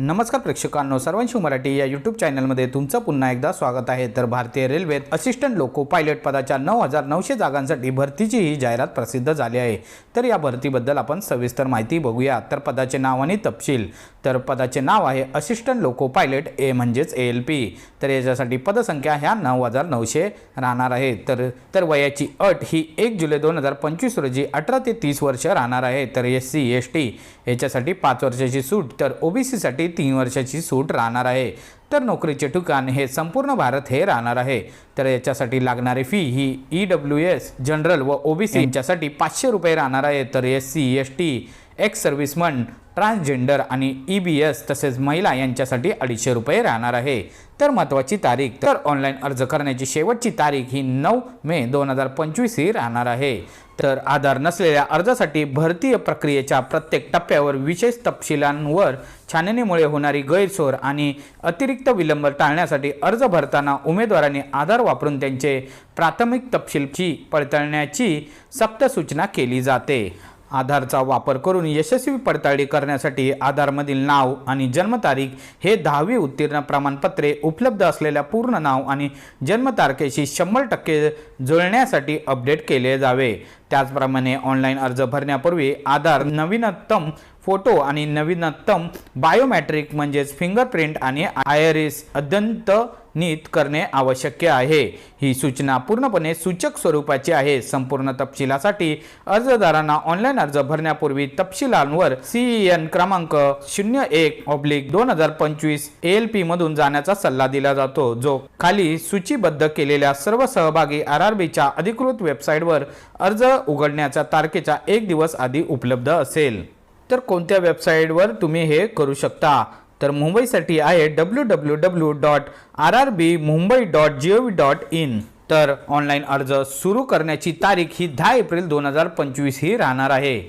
नमस्कार प्रेक्षकांनो सर्वांशी मराठी या यूट्यूब चॅनलमध्ये तुमचं पुन्हा एकदा स्वागत आहे. तर भारतीय रेल्वेत असिस्टंट लोको पायलट पदाच्या नऊ हजार नऊशे जागांसाठी भरतीची ही जाहिरात प्रसिद्ध झाली आहे. तर या भरतीबद्दल आपण सविस्तर माहिती बघूया. तर पदाचे नाव आणि तपशील. तर पदाचे नाव आहे असिस्टंट लोको पायलट ए म्हणजेच ए एल पी तर याच्यासाठी पदसंख्या ह्या नऊ हजार नऊशे राहणार आहे. तर तर वयाची अट ही एक जुलै दोन हजार पंचवीस रोजी अठरा ते तीस वर्ष राहणार आहे. तर एस सी एस टी याच्यासाठी पाच वर्षाची सूट. तर ओबीसीसाठी तीन वर्षाची सूट राहणार आहे. तर नोकरीचे ठिकाण हे संपूर्ण भारत हे राहणार आहे. तर याच्यासाठी लागणारी फी ही ई डब्ल्यू एस जनरल व ओबीसी यांच्यासाठी पाचशे रुपये राहणार आहे. तर S C S T ex serviceman transgender आणि ई बी एस तसेच महिला यांच्यासाठी अडीचशे रुपये राहणार आहे. तर महत्त्वाची तारीख तर ऑनलाईन अर्ज करण्याची शेवटची तारीख ही नऊ मे दोन हजार पंचवीस ही राहणार आहे. तर आधार नसलेल्या अर्जासाठी भरतीय प्रक्रियेच्या प्रत्येक टप्प्यावर विशेष तपशिलांवर छाननीमुळे होणारी गैरसोय आणि अतिरिक्त विलंब टाळण्यासाठी अर्ज भरताना उमेदवारांनी आधार वापरून त्यांचे प्राथमिक तपशीलची पडताळण्याची सक्त सूचना केली जाते. आधारचा वापर करून यशस्वी पडताळणी करण्यासाठी आधारमधील नाव आणि जन्मतारीख हे दहावी उत्तीर्ण प्रमाणपत्रे उपलब्ध असलेल्या पूर्ण नाव आणि जन्मतारखेशी शंभर टक्के जुळण्यासाठी अपडेट केले जावे. त्याचप्रमाणे ऑनलाईन अर्ज भरण्यापूर्वी आधार नवीनतम फोटो आणि नवीनतम बायोमॅट्रिक म्हणजेच फिंगरप्रिंट आणि आयरिस अद्यंतनित करणे आवश्यक आहे. ही सूचना पूर्णपणे सूचक स्वरूपाची आहे. संपूर्ण तपशिलासाठी अर्जदारांना ऑनलाईन अर्ज भरण्यापूर्वी तपशिलांवर सी एन क्रमांक शून्य एक ऑब्लिक दोन हजार पंचवीस एल पी मधून जाण्याचा सल्ला दिला जातो जो खाली सूचीबद्ध केलेल्या सर्व सहभागी आर आर बीच्या अधिकृत वेबसाईटवर अर्ज उघडण्याच्या तारखेच्या एक दिवस आधी उपलब्ध असेल. तर कोणत्या वेबसाईटवर तुम्ही हे करू शकता? तर मुंबईसाठी आहे W W W dot R R B Mumbai dot G O V dot in तर ऑनलाईन अर्ज सुरू करण्याची तारीख ही दहा एप्रिल दोन हजार पंचवीस ही राहणार आहे.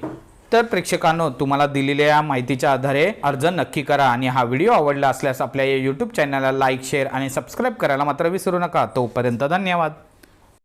तर प्रेक्षकांनो तुम्हाला दिलेल्या या माहितीच्या आधारे अर्ज नक्की करा आणि हा व्हिडिओ आवडला असल्यास आपल्या या यूट्यूब चॅनलला लाईक शेअर आणि सबस्क्राईब करायला मात्र विसरू नका. तोपर्यंत धन्यवाद.